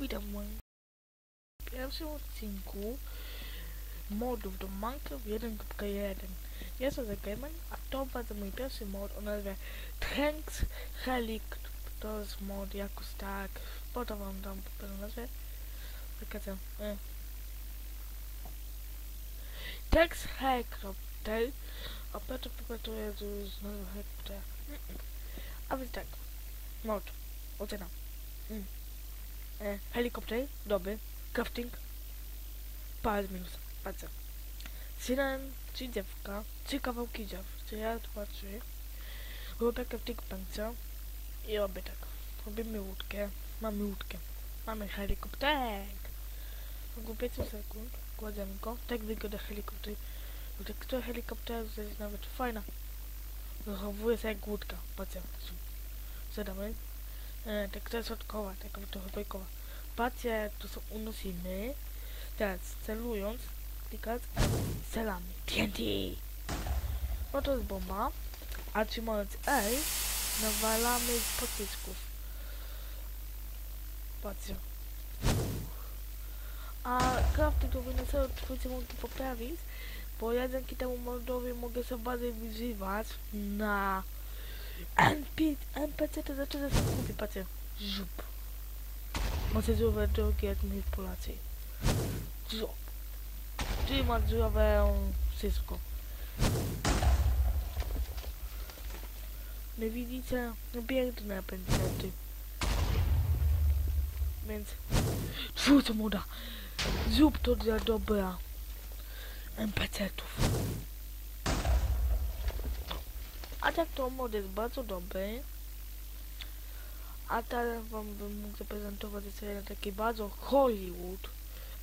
Witam w pierwszym odcinku modów do Minecraft 1.1 Jestem za Gamer, a to bardzo mój pierwszy mod o nazwie Tranks Helic. To jest mod jakoś tak, potem wam dam pewną nazwę. Czekajcie e. Tranks Helicopter A potem popatuję z nazwą Helicopter A więc tak, mod, ocena. Mm. E, helikopter, dobry, crafting, parę minus, patrzę. Zjadałem trzy dziewka, trzy kawałki drzew, co ja dwa, trzy. Robię crafting i robię tak. Robimy łódkę, mamy łódkę, mamy helikopter. W 5 sekund kładziemy go, tak wygląda helikopter. Tekstura helikopteru jest nawet fajna. Zachowuje się jak łódka, patrzcie. Zadamy tak to jest od koła, tak trochę bajkowa. Patrzcie, tu są unosimy. Teraz celując, klikać, celami. TNT! No to jest bomba. A trzymając A, nawalamy pocisków. Patrzcie. A crafting to powinno sobie twórcy mogli poprawić, bo ja dzięki temu modowi mogę sobie bardziej wyżywać na NP, NPC to znaczy, że są kupi, patrzcie. Żup. Macie zdrowe drogi jak my Polacy. Żup. Ty masz zdrowe wszystko. Nie widzicie? No pędzety. Więc... Co moda? Zrób to dla dobra NPC-ów. A tak to mod jest bardzo dobry. A teraz wam bym mógł zaprezentować jeden taki bardzo Hollywood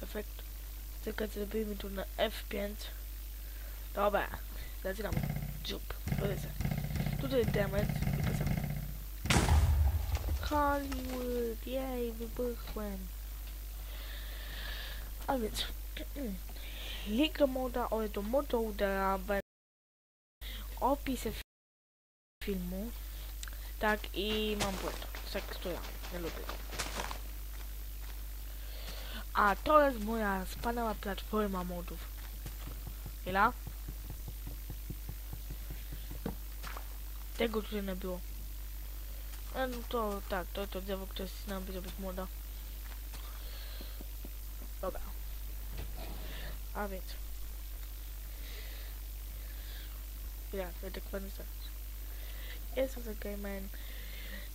efekt. Tylko zrobimy tu na F5. Dobra. Jup, polecę. Tutaj damage i poza. Hollywood, jej, wybuchłem. A więc, link do moda oraz do moda opisy filmu. Tak i mam błąd. Tekstura. Nie lubię. A to jest moja wspaniała platforma modów. Ile? Tego tutaj nie było. E, no to tak, to to drzewo, które nam będzie być młoda. Dobra. A więc. Ja, ja tak będę za Gamer,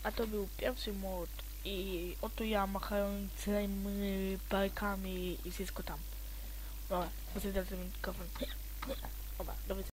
a to był pierwszy mod i oto ja machającymi palkami i wszystko tam. Dobra, muszę ten mikrofon. Dobra, do.